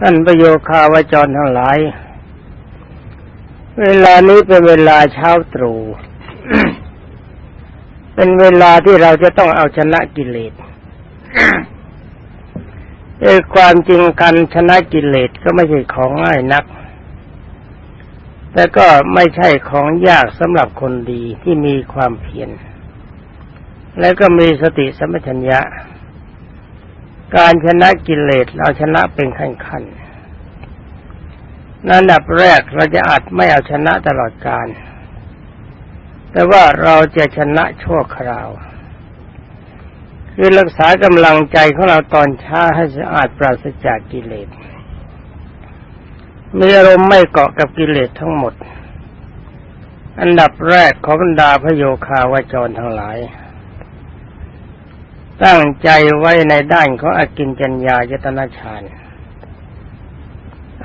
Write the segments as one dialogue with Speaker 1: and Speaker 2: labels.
Speaker 1: ท่านประโยคาวจรทั้งหลาย เวลานี้เป็นเวลาเช้าตรู่ เป็นเวลาที่เราจะต้องเอาชนะกิเลสเออความจริงการชนะกิเลสก็ไม่ใช่ของง่ายนัก แต่ก็ไม่ใช่ของยากสำหรับคนดีที่มีความเพียร และก็มีสติสมปชัญญะ การชนะกิเลสเราชนะเป็นขั้นขั้นนันดับแรกเราจะอาจไม่เอาชนะตลอดการ แต่ว่าเราจะชนะชั่วคราว คือรักษากำลังใจของเราตอนช้าให้สะอาดปราศจากกิเลสมีอารมณ์ไม่เกาะกับกิเลสทั้งหมด อันดับแรกของบรรดาพระโยคาวาจรทั้งหลาย ตั้งใจไว้ในด้านของอากินจัญญายตนาฌาน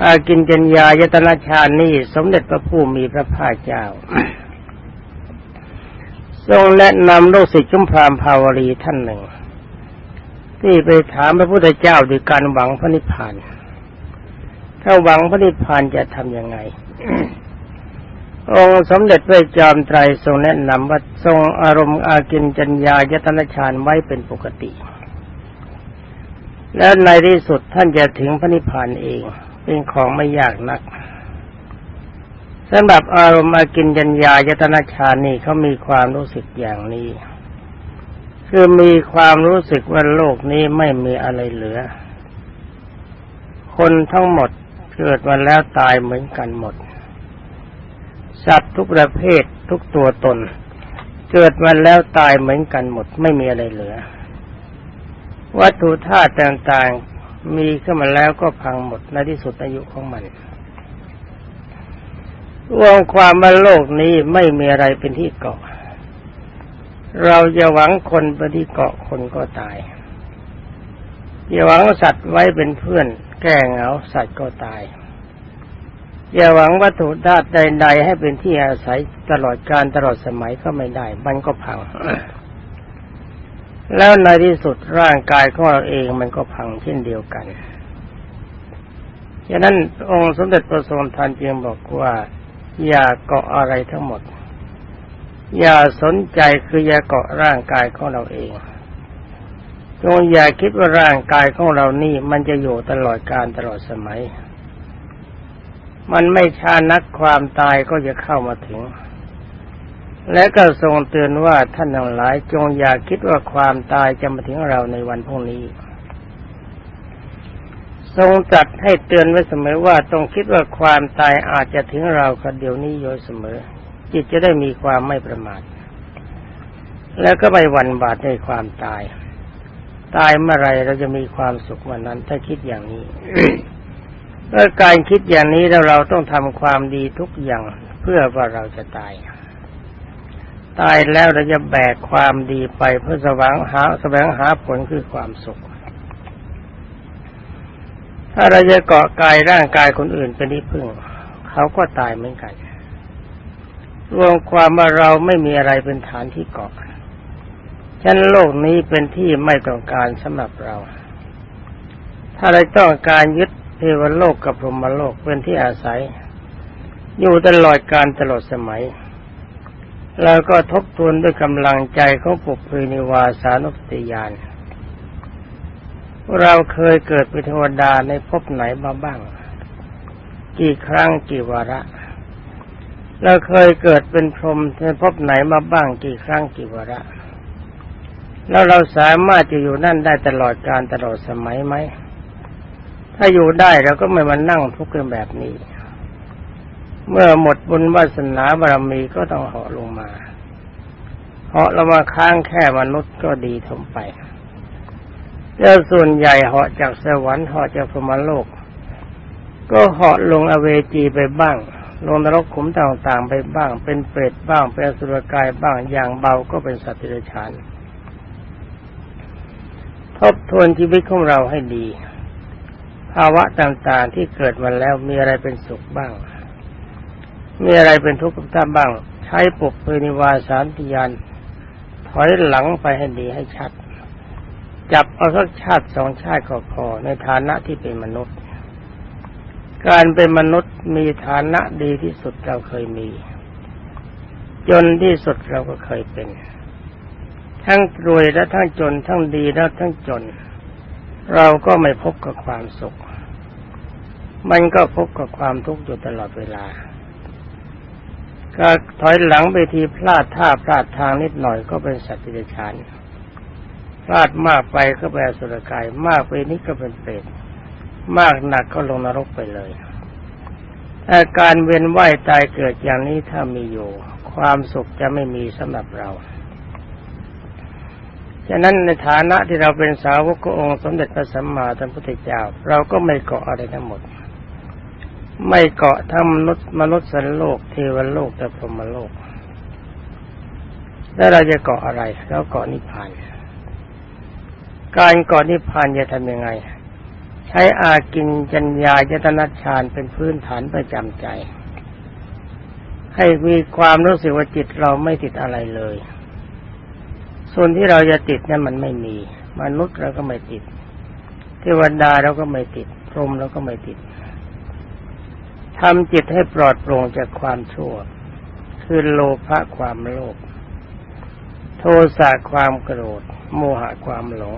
Speaker 1: อากินจัญญายตนาฌานนี่สมเด็จพระผู้มีพระภาคเจ้า ทรงแนะนำลูกศิษย์ชุมพรามภาวรีท่านหนึ่ง ที่ไปถามพระพุทธเจ้าด้วยการหวังพระนิพพาน ถ้าหวังพระนิพพานจะทำยังไง องค์สมเด็จพระจอมไตรทรงแนะนำว่าทรงอารมณ์อากินจัญญายตนะฌานไว้เป็นปกติ และในที่สุดท่านจะถึงพระนิพพานเอง เป็นของไม่ยากนักสำหรับอารมณ์อากินจัญญายตนะฌานนี่เขามีความรู้สึกอย่างนี้ คือมีความรู้สึกว่าโลกนี้ไม่มีอะไรเหลือ คนทั้งหมดเกิดมาแล้วตายเหมือนกันหมด สัตว์ทุกประเภททุกตัวตน เกิดมาแล้วตายเหมือนกันหมดไม่มีอะไรเหลือ วัตถุธาตุต่างๆมีขึ้นมาแล้วก็พังหมดในที่สุดอายุของมันรวมความว่าโลกนี้ไม่มีอะไรเป็นที่เกาะ เราจะหวังคนเป็นที่เกาะคนก็ตายอย่าหวังสัตว์ไว้เป็นเพื่อน แก้เหงาสัตว์ก็ตาย อย่าหวังวัตถุธาตุใดๆให้เป็นที่อาศัยตลอดการตลอดสมัยก็ไม่ได้ มันก็พัง แล้วในที่สุดร่างกายของเราเองมันก็พังเช่นเดียวกันฉะนั้นองค์สมเด็จพระทรงทันจึงบอกว่า อย่าเกาะอะไรทั้งหมด อย่าสนใจคืออย่าเกาะร่างกายของเราเองจงอย่าคิดว่าร่างกายของเรานี่มันจะอยู่ตลอดการตลอดสมัย มันไม่ช้านักความตายก็จะเข้ามาถึง และก็ทรงเตือนว่าท่านทั้งหลายจงอย่าคิดว่าความตายจะมาถึงเราในวันพรุ่งนี้ ทรงจัดให้เตือนไว้เสมอว่าต้องคิดว่าความตายอาจจะถึงเราคนเดียวนี้โดยเสมอ จิตจะได้มีความไม่ประมาทแล้วก็ไม่หวั่นบาดในความตาย ตายเมื่อไรเราจะมีความสุขวันนั้น ถ้าคิดอย่างนี้ เมื่อการคิดอย่างนี้แล้วเราต้องทำความดีทุกอย่างเพื่อว่าเราจะตาย ตายแล้วเราจะแบกความดีไปเพื่อสวงหาแสวงหาผลคือความสุข ถ้าเราจะเกาะกายร่างกายคนอื่นเป็นที่พึ่ง เขาก็ตายเหมือนกัน รวมความว่าเราไม่มีอะไรเป็นฐานที่เกาะฉะนั้นโลกนี้เป็นที่ไม่ต้องการสำหรับเรา ถ้าเราต้องการยึด วโลกกับพรหมโลกเป็นที่อาศัย อยู่ตลอดการตลอดสมัยเราก็ทบทวนด้วยกำลังใจของปุเพนิวาสานุสติยาน เราเคยเกิดเป็นเทวดาในภพไหนมาบ้าง กี่ครั้งกี่วาระ เราเคยเกิดเป็นพรหมในภพไหนมาบ้าง กี่ครั้งกี่วาระแล้วเราสามารถจะอยู่นั่นได้ตลอดการตลอดสมัยไหม ถ้าอยู่ได้เราก็ไม่มานั่งทุกข์กันแบบนี้ เมื่อหมดบุญวาสนาบารมีก็ต้องเหาะลงมาเหาะลงมาค้างแค่มนุษย์ก็ดีทมไปแล้วส่วนใหญ่เหาะจากสวรรค์เหาะจากพรมโลก ก็เหาะลงอเวจีไปบ้าง ลงนรกขุมต่างๆไปบ้าง เป็นเปรตบ้าง เป็นสุรกายบ้างอย่างเบาก็เป็นสัตว์เดรัจฉานทบทวนชีวิตของเราให้ดี ภาวะต่างๆที่เกิดมาแล้วมีอะไรเป็นสุขบ้าง มีอะไรเป็นทุกข์ท่าบ้าง ใช้ปุกเพนิวาสารติยานถอยหลังไปให้ดีให้ชัด จับเอาสักชาติสองชาติก็พอในฐานะที่เป็นมนุษย์ การเป็นมนุษย์มีฐานะดีที่สุดเราเคยมี จนที่สุดเราก็เคยเป็น ทั้งรวยและทั้งจนทั้งดีและทั้งจน เราก็ไม่พบกับความสุข มันก็พบกับความทุกข์อยู่ตลอดเวลา ก็ถอยหลังไปทีพลาดท่าพลาดทางนิดหน่อยก็เป็นสัตว์เดรัจฉานพลาดมากไปก็เป็นสุรกาย มากไปนี้ก็เป็นเปรตมากหนักก็ลงนรกไปเลยอาการเวียนว่ายตายเกิดอย่างนี้ถ้ามีอยู่ ความสุขจะไม่มีสำหรับเรา ฉะนั้นในฐานะที่เราเป็นสาวกขององค์สมเด็จพระสัมมาสัมพุทธเจ้า เราก็ไม่เกาะอะไรทั้งหมด ไม่เกาะทั้งมนุษย์มนุษย์สันโลกเทวโลกแต่พรหมโลก แล้วเราจะเกาะอะไรเราเกาะนิพพาน การเกาะนิพพานจะทำยังไง ใช้อากินจัญญายตนาฌานเป็นพื้นฐานประจำใจ ให้มีความรู้สึกว่าจิตเราไม่ติดอะไรเลย ส่วนที่เราจะติดนั้นมันไม่มี มนุษย์เราก็ไม่ติดเทวดาเราก็ไม่ติดพรหมเราก็ไม่ติดทำจิตให้ปลอดโปร่งจากความชั่ว คือโลภะความโลภโทสะความโกรธ โมหะความหลง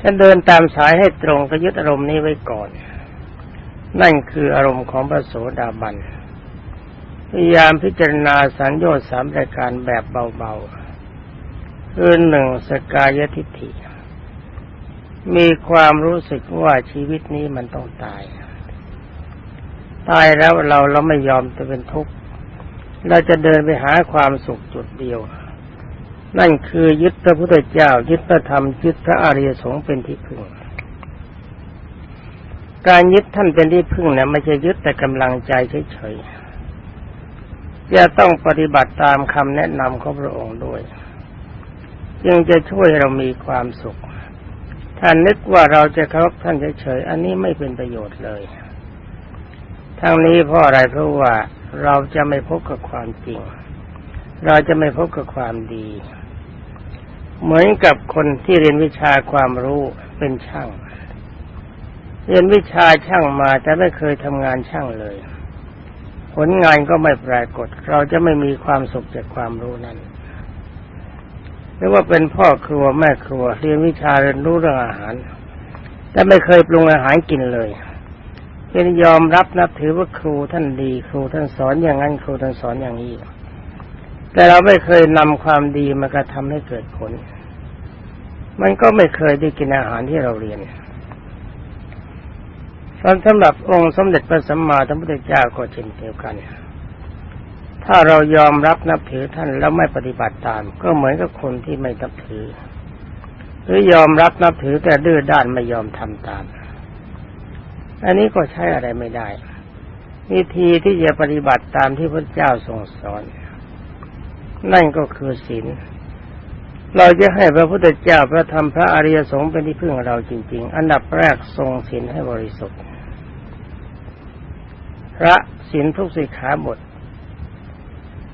Speaker 1: ฉันเดินตามสายให้ตรงก็ยึดอารมณ์นี้ไว้ก่อน นั่นคืออารมณ์ของพระโสดาบัน พยายามพิจารณาสัญญาสามรายการแบบเบาๆคือหนึ่งสกายทิฏฐิ มีความรู้สึกว่าชีวิตนี้มันต้องตาย ตายแล้วเราเราไม่ยอมจะเป็นทุกข์ เราจะเดินไปหาความสุขจุดเดียว นั่นคือยึดพระพุทธเจ้า ยึดพระธรรม ยึดพระอริยสงฆ์เป็นที่พึ่งการยึดท่านเป็นที่พึ่งเนี่ยไม่ใช่ยึดแต่กำลังใจเฉยๆ จะต้องปฏิบัติตามคำแนะนำของพระองค์ด้วย จึงจะช่วยเรามีความสุขถ้านึกว่าเราจะเคารพท่านเฉยๆอันนี้ไม่เป็นประโยชน์เลยทั้งนี้เพราะอะไรเพราะว่าเราจะไม่พบกับความจริง เราจะไม่พบกับความดี เหมือนกับคนที่เรียนวิชาความรู้เป็นช่าง เรียนวิชาช่างมาแต่ไม่เคยทำงานช่างเลย ผลงานก็ไม่ปรากฏ เราจะไม่มีความสุขจากความรู้นั้นหรือว่าเป็นพ่อครัวแม่ครัว เรียนวิชาเรียนรู้เรื่องอาหาร แต่ไม่เคยปรุงอาหารกินเลยเป็นยอมรับนับถือว่าครูท่านดีครูท่านสอนอย่างนั้นครูท่านสอนอย่างนี้ แต่เราไม่เคยนำความดีมากระทำให้เกิดผล มันก็ไม่เคยได้กินอาหารที่เราเรียน สำหรับองค์สมเด็จพระสัมมาสัมพุทธเจ้าก็เช่นเดียวกัน ถ้าเรายอมรับนับถือท่านแล้วไม่ปฏิบัติตาม ก็เหมือนกับคนที่ไม่นับถือ หรือยอมรับนับถือแต่ดื้อด้านไม่ยอมทำตาม อันนี้ก็ใช้อะไรไม่ได้ วิธีที่จะปฏิบัติตามที่พระเจ้าทรงสอน นั่นก็คือศีลเราจะให้พระพุทธเจ้าพระธรรมพระอริยสงฆ์เป็นที่พึ่งเราจริง ๆ อันดับแรกทรงศีลให้บริสุทธิ์ พระศีลทุกสิกขาบท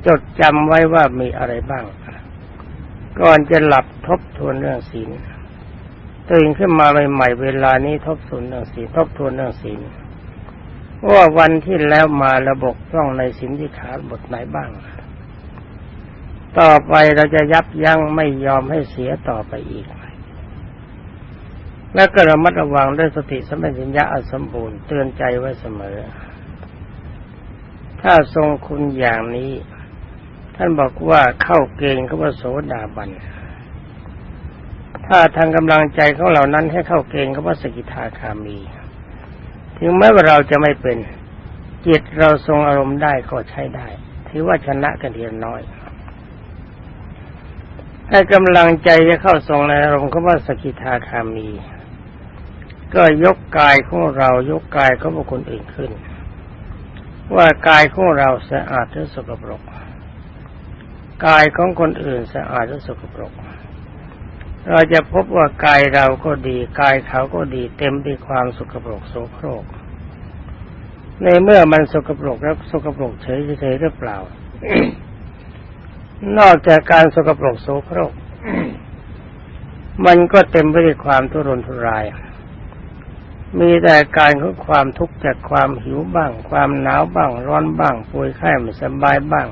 Speaker 1: จดจำไว้ว่ามีอะไรบ้าง ก่อนจะหลับทบทวนเรื่องศีลตื่นขึ้นมาใหม่ๆเวลานี้ทบทวนเรื่องศีลทบทวนเรื่องศีลว่าวันที่แล้วมาระบบร่องในศีลที่ขาดบทไหนบ้าง ต่อไปเราจะยับยั้งไม่ยอมให้เสียต่อไปอีก แล้วก็ระมัดระวังด้วยสติสมัญญาอสมบูรณ์เตือนใจไว้เสมอ ถ้าทรงคุณอย่างนี้ ท่านบอกว่าเข้าเกณฑ์เขาว่าโสดาบัน ถ้าทางกำลังใจของเหล่านั้นให้เข้าเกณฑ์เขาว่าสกิทาคามี ถึงแม้ว่าเราจะไม่เป็นจิตเราทรงอารมณ์ได้ก็ใช้ได้ ถือว่าชนะกันเทียน้อยถ้ากำลังใจจะเข้าทรงในอารมณ์เขาว่าสกิทาคามี ก็ยกกายของเรายกกายของบุคคลอื่นขึ้น ว่ากายของเราสะอาดหรือสกปรก กายของคนอื่นสะอาดหรือสกปรก เราจะพบว่ากายเราก็ดี กายเขาก็ดีเต็มไปด้วยความสกปรกโสโครก ในเมื่อมันสกปรกแล้วสกปรกเฉยๆหรือเปล่า นอกจากการสกปรกโสโครก มันก็เต็มไปด้วยความทุรนทุราย มีแต่การของความทุกข์จากความหิวบ้าง ความหนาวบ้าง ร้อนบ้างป่วยไข้ไม่สบายบ้าง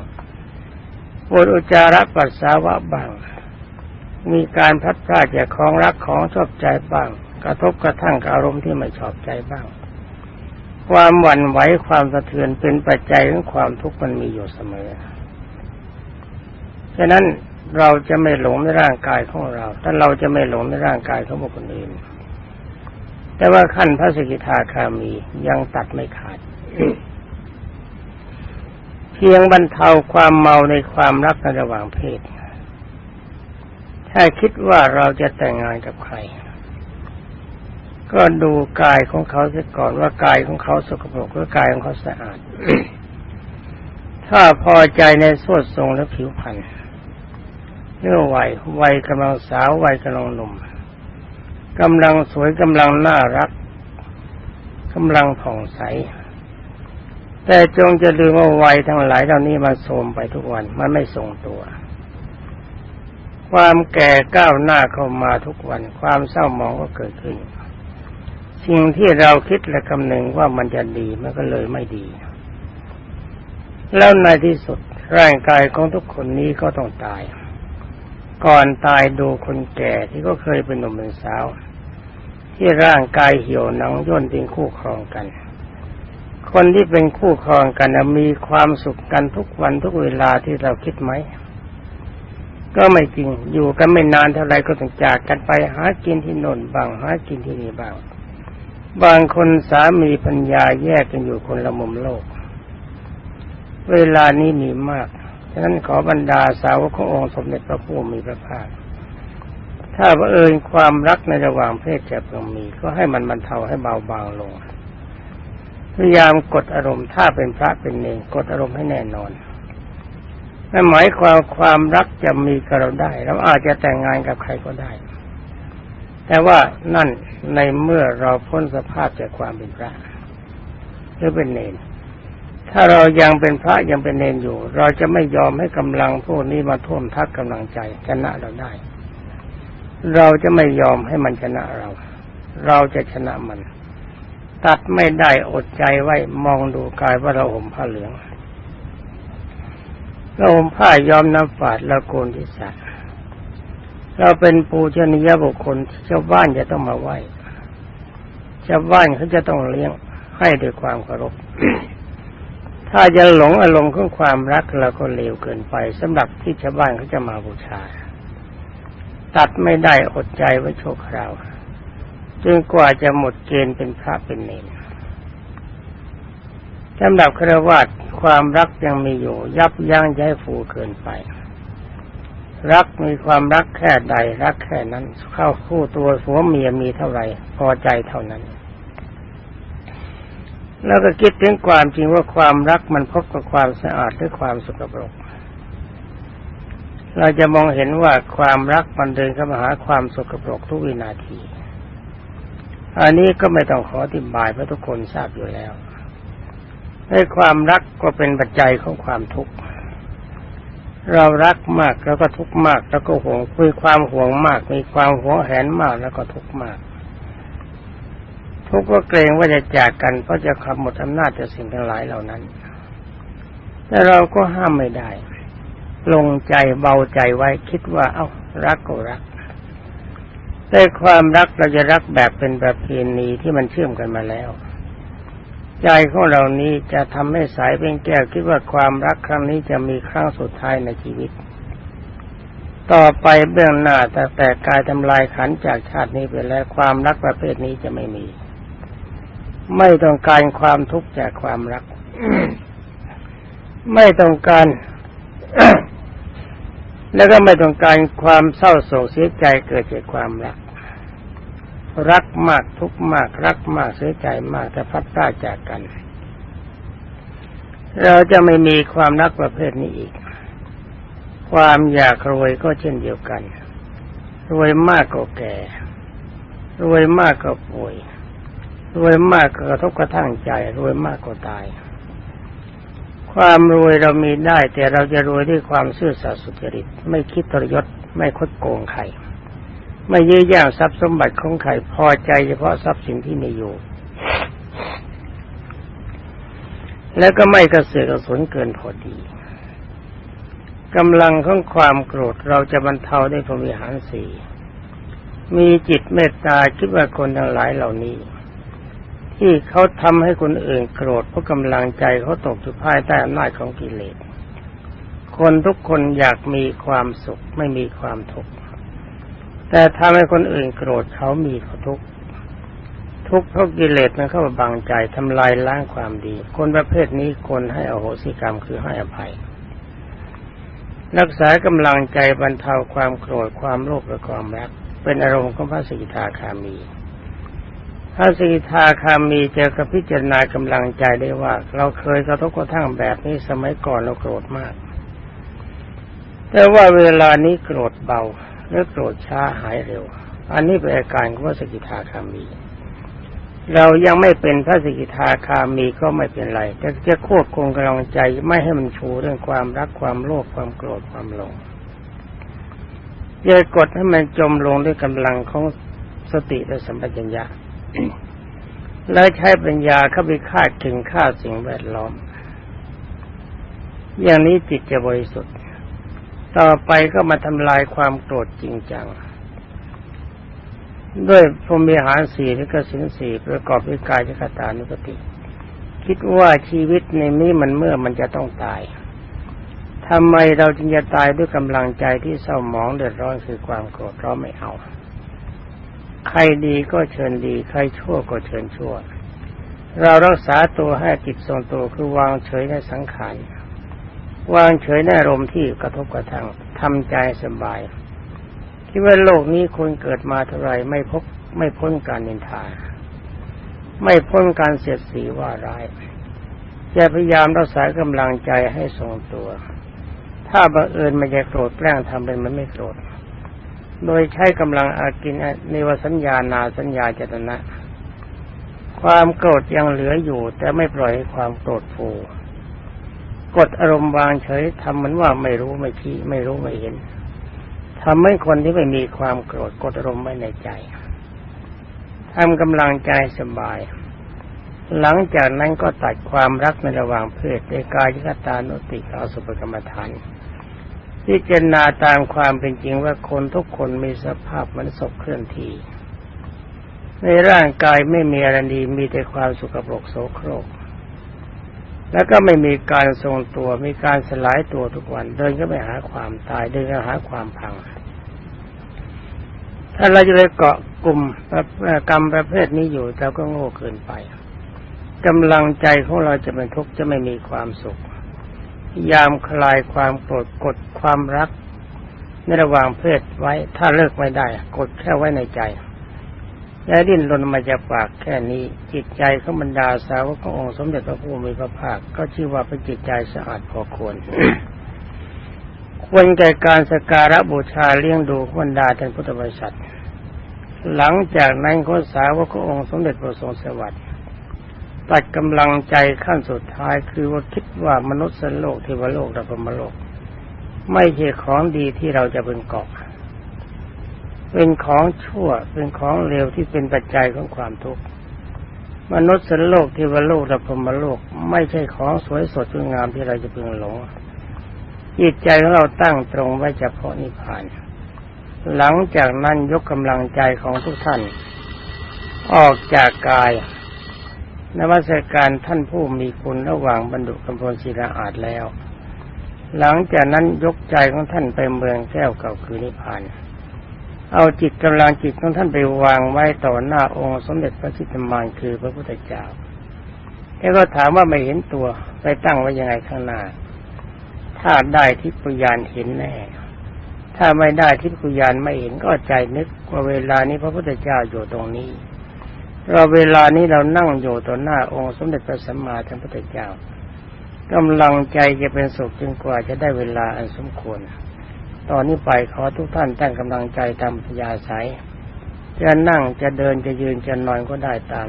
Speaker 1: ปวดอุจจาระปัสสาวะบ้าง มีการพัดพลาดจากของรักของชอบใจบ้าง กระทบกระทั่งกับอารมณ์ที่ไม่ชอบใจบ้าง ความหวั่นไหวความสะเทือนเป็นปัจจัยของความทุกข์มันมีอยู่เสมอฉะนั้นเราจะไม่หลงในร่างกายของเรา ถ้าเราจะไม่หลงในร่างกายของบุคคลอื่น แต่ว่าขั้นพระสกิทาคามียังตัดไม่ขาด เพียงบรรเทาความเมาในความรักในระหว่างเพศ ถ้าคิดว่าเราจะแต่งงานกับใคร ก็ดูกายของเขาเสียก่อนว่ากายของเขาสกปรกหรือกายของเขาสะอาด ถ้าพอใจในสวดทรงและผิวพรรณเนื้อวัยวัยกำลังสาววัยกำลังหนุ่ม กำลังสวยกำลังน่ารักกำลังผ่องใส แต่จงจะลืมว่าวัยทั้งหลายเหล่านี้มันโทรมไปทุกวันมันไม่ทรงตัว ความแก่ก้าวหน้าเข้ามาทุกวัน ความเศร้าหมองก็เกิดขึ้น สิ่งที่เราคิดและคำนึงว่ามันจะดีมันก็เลยไม่ดี แล้วในที่สุดร่างกายของทุกคนนี้ก็ต้องตาย ก่อนตายดูคนแก่ที่ก็เคยเป็นหนุ่มเป็นสาว ที่ร่างกายเหี่ยวหนังย่นเป็นคู่ครองกัน คนที่เป็นคู่ครองกันน่ะมีความสุขกันทุกวันทุกเวลาที่เราคิดไหม ก็ไม่จริงอยู่กันไม่นานเท่าไรก็ต้องจากกันไปหากินที่โนนบางหากินที่นี่บาง บางคนสามีปัญญาแยกกันอยู่คนละมุมโลก เวลานี้มีมากฉะนั้นขอบรรดาสาวกขององค์สมเด็จพระผู้มีพระภาค ถ้าบังเอิญความรักในระหว่างเพศจะเพิ่งมี ก็ให้มันบรรเทาให้เบาบางลง พยายามกดอารมณ์ถ้าเป็นพระเป็นเนรกดอารมณ์ให้แน่นอนนั่นหมายความความรักจะมีกับเราได้ เราอาจจะแต่งงานกับใครก็ได้ แต่ว่านั่นในเมื่อเราพ้นสภาพจากความเป็นพระหรือเป็นเนรถ้าเรายังเป็นพระยังเป็นเนรอยู่ เราจะไม่ยอมให้กำลังพวกนี้มาท่วมทักกำลังใจชนะเราได้ เราจะไม่ยอมให้มันชนะเรา เราจะชนะมัน ตัดไม่ได้อดใจไว้มองดูกายว่าเราห่มผ้าเหลืองเราห่มผ้ายอมน้ำฝาดแล้วโกนที่สะเราเป็นปูชนียบุคคลที่ชาวบ้านจะต้องมาไหว้ชาวบ้านเขาจะต้องเลี้ยงให้ด้วยความเคารพ ถ้าจะหลงอารมณ์ของความรักเราก็เลวเกินไปสำหรับที่ชาวบ้านเขาจะมาบูชา ตัดไม่ได้อดใจไว้โชคคราวจนกว่าจะหมดเกณฑ์เป็นพระเป็นเนรสำหรับครวาสความรักยังมีอยู่ ยับยั้งย้ายฟูเกินไป รักมีความรักแค่ใด รักแค่นั้น เข้าคู่ตัวหัวเมียมีเท่าไหร่ พอใจเท่านั้น แล้วก็คิดถึงความจริงว่าความรักมันพบกับความสะอาดหรือความสกปรก เราจะมองเห็นว่าความรักมันเดินเข้ามาหาความสกปรกทุกวินาที อันนี้ก็ไม่ต้องขออธิบายเพราะทุกคนทราบอยู่แล้วในความรักก็เป็นปัจจัยของความทุกข์ เรารักมากแล้วก็ทุกข์มาก แล้วก็ห่วงคุยความห่วงมาก มีความห่วงแหนมากแล้วก็ทุกข์มาก ทุกข์ก็เกรงว่าจะจากกันเพราะจะขับหมดอำนาจจากสิ่งทั้งหลายเหล่านั้นแต่เราก็ห้ามไม่ได้ ลงใจเบาใจไว้คิดว่า เอา้ารักก็รัก แต่ความรักเราจะรักแบบเป็นประเพณีที่มันเชื่อมกันมาแล้ว ใจของเรานี้จะทำให้สายเป็นแก้วคิดว่าความรักครั้งนี้จะมีครั้งสุดท้ายในชีวิต ต่อไปเบื้องหน้าแต่แต่กายทำลายขันจากชาตินี้ไปแล้วความรักประเภทนี้จะไม่มี ไม่ต้องการความทุกข์จากความรัก ไม่ต้องการ แล้วก็ไม่ต้องการความเศร้าโศกเสียใจเกิดจากความรัก รักมากทุกมาก รักมากเสียใจมากแต่พัดพลาดจากกัน เราจะไม่มีความรักประเภทนี้อีก ความอยากรวยก็เช่นเดียวกัน รวยมากก็แก่ รวยมากก็ป่วย รวยมากก็กระทบกระทั่งใจ รวยมากก็ตาย ความรวยเรามีได้ แต่เราจะรวยด้วยความซื่อสัตย์สุจริต ไม่คิดทรยศไม่คดโกงใครไม่ยื้อย่างทรัพย์สมบัติของใครพอใจเฉพาะทรัพย์สินที่มีอยู่ แล้วก็ไม่กระเสือกกระสนเกินพอดีกำลังของความโกรธเราจะบรรเทาได้พรมิหารสี่มีจิตเมตตาคิดว่าคนทั้งหลายเหล่านี้ ที่เขาทำให้คนอื่นโกรธเพราะกำลังใจเขาตกอยู่ภายใต้อำนาจของกิเลส คนทุกคนอยากมีความสุขไม่มีความทุกข์แต่ทำให้คนอื่นโกรธเขามีเขาทุกข์ทุกข์เพราะกิเลสมันเข้ามาบังใจทำลายล้างความดี คนประเภทนี้คนให้อโหสิกรรมคือให้อภัย รักษากำลังใจบรรเทาความโกรธความโลภและความรัก เป็นอารมณ์ของพระสกิทาคามี พระสกิทาคามีจะกระพิจารณากำลังใจได้ว่า เราเคยกระทบกระทั่งแบบนี้สมัยก่อนเราโกรธมาก แต่ว่าเวลานี้โกรธเบาและโกรธช้าหายเร็ว อันนี้เป็นอาการของพระสกิทาคามี เรายังไม่เป็นพระสกิทาคามีก็ไม่เป็นไร แต่จะควบคุมกำลังใจไม่ให้มันชูเรื่องความรักความโลภความโกรธความหลงอย่ากดให้มันจมลงด้วยกำลังของสติและสัมปชัญญะ แล้วใช้ปัญญาเข้าไปคาดถึงค่าสิ่งแวดล้อม อย่างนี้จิตจะบริสุทธิ์ ต่อไปก็มาทำลายความโกรธจริงจัง ด้วยพรหมีหารสี่และก็สินสี่ประกอบด้วยกายจักตานุปติ คิดว่าชีวิตในนี้มันเมื่อมันจะต้องตายทำไมเราจึงจะตายด้วยกำลังใจที่เศร้าหมองเดือดร้อนคือความโกรธเราไม่เอา ใครดีก็เชิญดี ใครชั่วก็เชิญชั่ว เรารักษาตัวให้จิตทรงตัวคือวางเฉยในสังขารวางเฉยในอารมณ์ที่กระทบกระทั่งทำใจสบาย คิดว่าโลกนี้คนเกิดมาเท่าไรไม่พบไม่พ้นการนินทา ไม่พ้นการเสียดสีว่าร้ายจะพยายามรักษากำลังใจให้ทรงตัว ถ้าบังเอิญมันจะโกรธแกล้งทำเป็นมันไม่โกรธ โดยใช้กำลังอากินในวสัญญานาสัญญาเจตนะ ความโกรธยังเหลืออยู่ แต่ไม่ปล่อยให้ความโกรธฟูกดอารมณ์วางเฉยทำเหมือนว่าไม่รู้ไม่ชี้ไม่รู้ไม่เห็นทำให้คนที่ไม่มีความโกรธกดอารมณ์ไว้ในใจทำกำลังใจสบาย หลังจากนั้นก็ตัดความรักในระหว่างเพศในกายคตานุติเอาสุภกรรมฐาน พิจารณาตามความเป็นจริงว่าคนทุกคนมีสภาพเหมือนศพเคลื่อนที่ ในร่างกายไม่มีอะไรดีมีแต่ความสุขปรกโสโครก แล้วก็ไม่มีการทรงตัวมีการสลายตัวทุกวันเดินก็ไปหาความตายเดินก็หาความพัง ถ้าเราจะไปเกาะกลุ่มกรรมประเภทนี้อยู่เราก็โง่เกินไปกำลังใจของเราจะเป็นทุกข์จะไม่มีความสุข ยามคลายความโกรธกดความรัก ในระหว่างเพศไว้ ถ้าเลิกไม่ได้ กดแค่ไว้ในใจและดิ้นรนมาจากปากแค่นี้ จิตใจของบรรดาสาวกขององค์สมเด็จพระพุทธมีพระภาค ก็ชื่อว่าเป็นจิตใจสะอาดพอควรควรแก่การสการะบูชาเลี้ยงดูบรรดาท่านพุทธบริษัท หลังจากนั้นก็สาวกขององค์สมเด็จพระทรงสวัสดิ์ ตัดกำลังใจขั้นสุดท้ายคือว่าคิดว่ามนุษย์สันโลกเทวโลกและพรมโลก ไม่ใช่ของดีที่เราจะเป็นเกาะเป็นของชั่วเป็นของเลวที่เป็นปัจจัยของความทุกข์มนุษย์สันโลกเทวโลกและพรมโลก ไม่ใช่ของสวยสดงดงามที่เราจะพึงหลงจิตใจของเราตั้งตรงไว้เฉพาะนิพพาน หลังจากนั้นยกกำลังใจของทุกท่าน ออกจากกาย นวัตการท่านผู้มีคุณระหว่างบรรดุกำพลศิลาอาจแล้ว หลังจากนั้นยกใจของท่านไปเมืองแก้วเก่าคือนิพพานเอาจิตกำลังจิตของท่านไปวางไว้ต่อหน้าองค์สมเด็จพระจิตรมานคือพระพุทธเจ้าแล้วก็ถามว่าไม่เห็นตัวไปตั้งไว้ยังไงข้างหน้า ถ้าได้ทิพยานเห็นแน่ ถ้าไม่ได้ทิพยานไม่เห็นก็ใจนึกว่าเวลานี้พระพุทธเจ้าอยู่ตรงนี้ เราเวลานี้เรานั่งอยู่ต่อหน้าองค์สมเด็จพระสัมมาสัมพุทธเจ้ากำลังใจจะเป็นสุขจนกว่าจะได้เวลาอันสมควร ตอนนี้ไปขอทุกท่านตั้งกำลังใจตามพยาสายจะนั่งจะเดินจะยืนจะนอนก็ได้ตาม